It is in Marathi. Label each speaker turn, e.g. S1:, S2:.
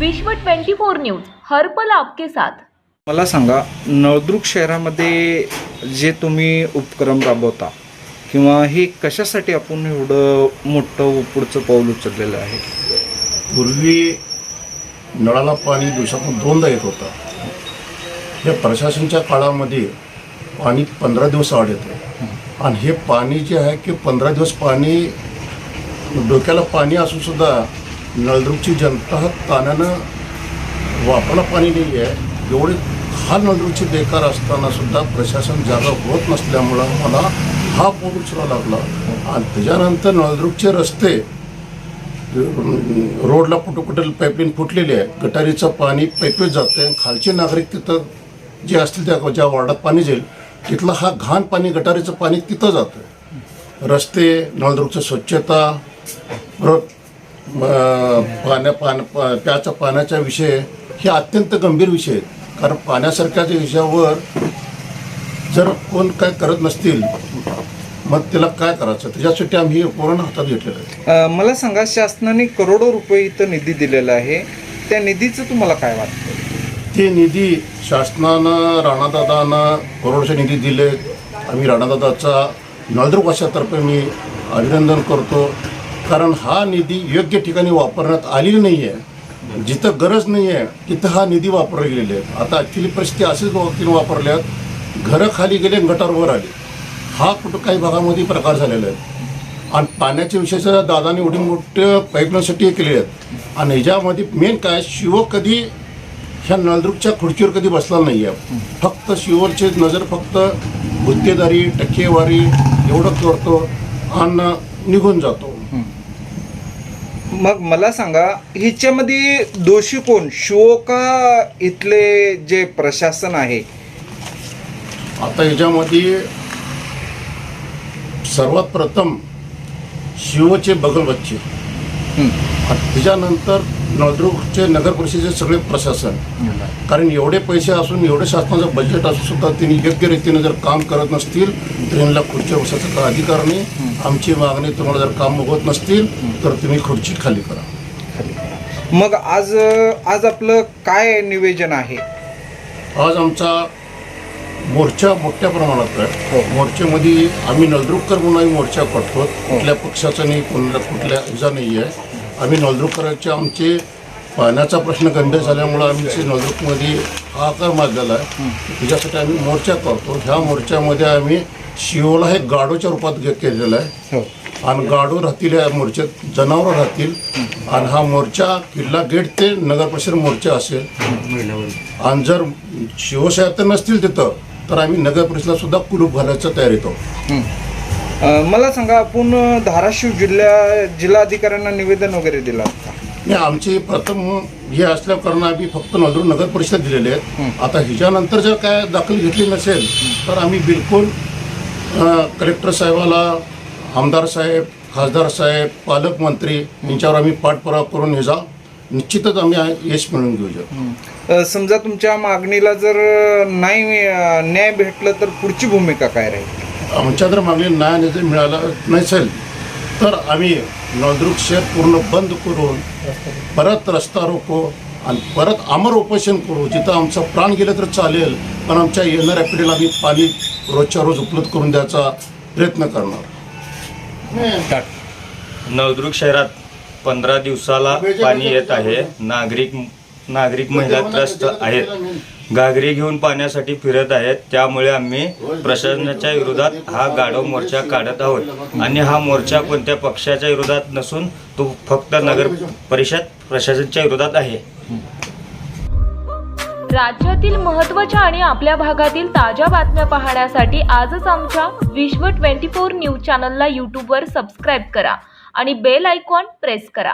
S1: विश्व 24 न्यूज हर्पल आपके साथ.
S2: मला सांगा नळदुर्ग शहरामध्ये जे तुम्ही उपक्रम राबवता किंवा हे कशासाठी आपण एवढं मोठं पुढचं पाऊल उचललेलं आहे?
S3: पूर्वी नळाला पाणी दिवसातून दोनदा येत होतं. या प्रशासनच्या काळामध्ये पाणी पंधरा दिवस आड येतं. आणि हे पाणी जे आहे की पंधरा दिवस पाणी डोक्याला पाणी असून सुद्धा नळदुर्गची जनता ताण्यानं वापराला पाणी नाही आहे. एवढे हा नळदुर्गची बेकार असताना सुद्धा प्रशासन जागा होत नसल्यामुळं मला हा पूर उचलावा लागला. आणि त्याच्यानंतर नळदुर्गचे रस्ते रोडला कुठं कुठं पाईपलाईन फुटलेली आहे. गटारीचं पाणी पाईपवेच जातं आहे खालचे नागरिक तिथं जे असतील त्या ज्या वॉर्डात पाणी जाईल तिथलं हा घाण पाणी गटारीचं पाणी तिथं जातं रस्ते नळदुर्गचं स्वच्छता परत पाण्या पान प्याच्या पाण्याचा विषय हे अत्यंत गंभीर विषय आहेत. कारण पाण्यासारख्या विषयावर जर कोण काय करत नसतील मग त्याला काय करायचं? त्याच्यासाठी आम्ही हे पूर्ण हातात घेतलेलं आहे.
S2: मला सांगा शासनाने करोडो रुपये इथं निधी दिलेला आहे. त्या निधीचं तुम्हाला काय वाटतं?
S3: ते निधी शासनानं राणादादांना करोडचे निधी दिले आम्ही राणादादाचा नळदुर्ग भाषातर्फे मी अभिनंदन करतो. कारण हा निधी योग्य ठिकाणी वापरण्यात आलेली नाही आहे जिथं गरज नाही आहे तिथं हा निधी वापरला गेलेला आहे आता ॲक्च्युली परिस्थिती अशीच वक्तीने वापरल्यात. घरं खाली गेले गटारवर आले हा कुठं काही भागामध्ये प्रकार झालेला आहे आणि पाण्याच्या विषयाच्या दादाने एवढी मोठ्या पाईपलाईनसाठी केले आहेत. आणि ह्याच्यामध्ये मेन काय शिव कधी ह्या नळदुर्गच्या खुर्चीवर कधी बसला नाही आहे फक्त शिवरची नजर फक्त गुत्तेदारी टक्केवारी एवढं करतो आणि निघून जातो.
S2: मग मला सांगा हिच्यामध्ये दोषी कोण? शिव का इथले जे प्रशासन आहे.
S3: आता ह्याच्यामध्ये सर्वात प्रथम शिवचे बगलबच्चे त्याच्यानंतर नळदुर्गचे नगर परिषदेचे सगळे प्रशासन. कारण एवढे पैसे असून एवढे शासनाचं बजेट असून सुद्धा त्यांनी योग्य रीतीने जर काम करत नसतील तर यांना खुर्ची बसायचा काय अधिकार नाही. आमची मागणी तुम्हाला जर काम होत नसतील तर तुम्ही खुर्ची खाली करा.
S2: मग आज आज आपलं काय निवेदन आहे?
S3: आज आमचा मोर्चा मोठ्या प्रमाणात आहे. मोर्चेमध्ये आम्ही नळदुर्गकर म्हणून आम्ही मोर्चा काढतो कुठल्या पक्षाचा नाही कोणाला कुठल्या ह्याचा नाही आहे आम्ही नळदुर्गकरांचे आमचे पाण्याचा प्रश्न गंभीर झाल्यामुळं आमचे नळदुर्गमध्ये हाहाकार माजलेला आहे. त्याच्यासाठी आम्ही मोर्चा करतो. ह्या मोर्चामध्ये आम्ही शिवला हे गाडोच्या रूपात केलेलं आहे.
S2: हो.
S3: आणि गाडू राहतील या मोर्चात जनावरं राहतील. आणि हा मोर्चा किल्ला गेट ते नगर परिषद मोर्चा असेल. आणि जर शिवसाहेब तर नसतील तिथं तर आम्ही नगर परिषदला सुद्धा कुलूप घालायचं
S2: हं. अ, मला सांगा आपण धाराशिव जिल्ह्या जिल्हाधिकाऱ्यांना निवेदन वगैरे दिलं
S3: नाही आमची प्रथम हे असल्या कारण आम्ही फक्त नळदुर्ग नगर परिषद दिलेले आहेत आता ह्याच्यानंतर जर काय दखल घेतली नसेल तर आम्ही बिलकुल कलेक्टर साहेबाला आमदार साहेब खासदार साहेब पालकमंत्री यांच्यावर आम्ही पाठपुरावा करून ह्याचा निश्चितच आम्ही यश मिळवून घेऊया
S2: अ, समजा तुमच्या मागणीला जर नाही न्याय भेटलं तर पुढची भूमिका काय राहील?
S3: आमच्या जर मागणी न्याय जर मिळाला नसेल तर आम्ही नळदुर्ग शहर पूर्ण बंद करून परत रस्ता रोको आणि परत अमर उपोषण करू. जिथं आमचं प्राण गेलं तर चालेल पण आमच्या येणाऱ्या पिढीला आम्ही पाणी रोजच्या रोज उपलब्ध करून द्यायचा प्रयत्न करणार.
S4: नळदुर्ग शहरात पंधरा दिवसाला पाणी येत आहे. नागरिक नागरिक महिला त्रस्त आहेत. घागरी घेऊन पाण्यासाठी फिरत आहेत. त्यामुळे आम्ही प्रशासनाच्या विरोधात हा गाढव मोर्चा काढत आहोत. आणि हा मोर्चा कोणत्या पक्षाच्या विरोधात नसून तो फक्त नगर परिषद प्रशासनाच्या विरोधात आहे.
S1: राज्यातील महत्त्वाच्या आणि आपल्या भागातील ताज्या बातम्या पाहण्यासाठी आजच आमच्या विश्व 24 न्यूज चॅनलला यूट्यूबवर सबस्क्राईब करा आणि बेल आयकॉन प्रेस करा.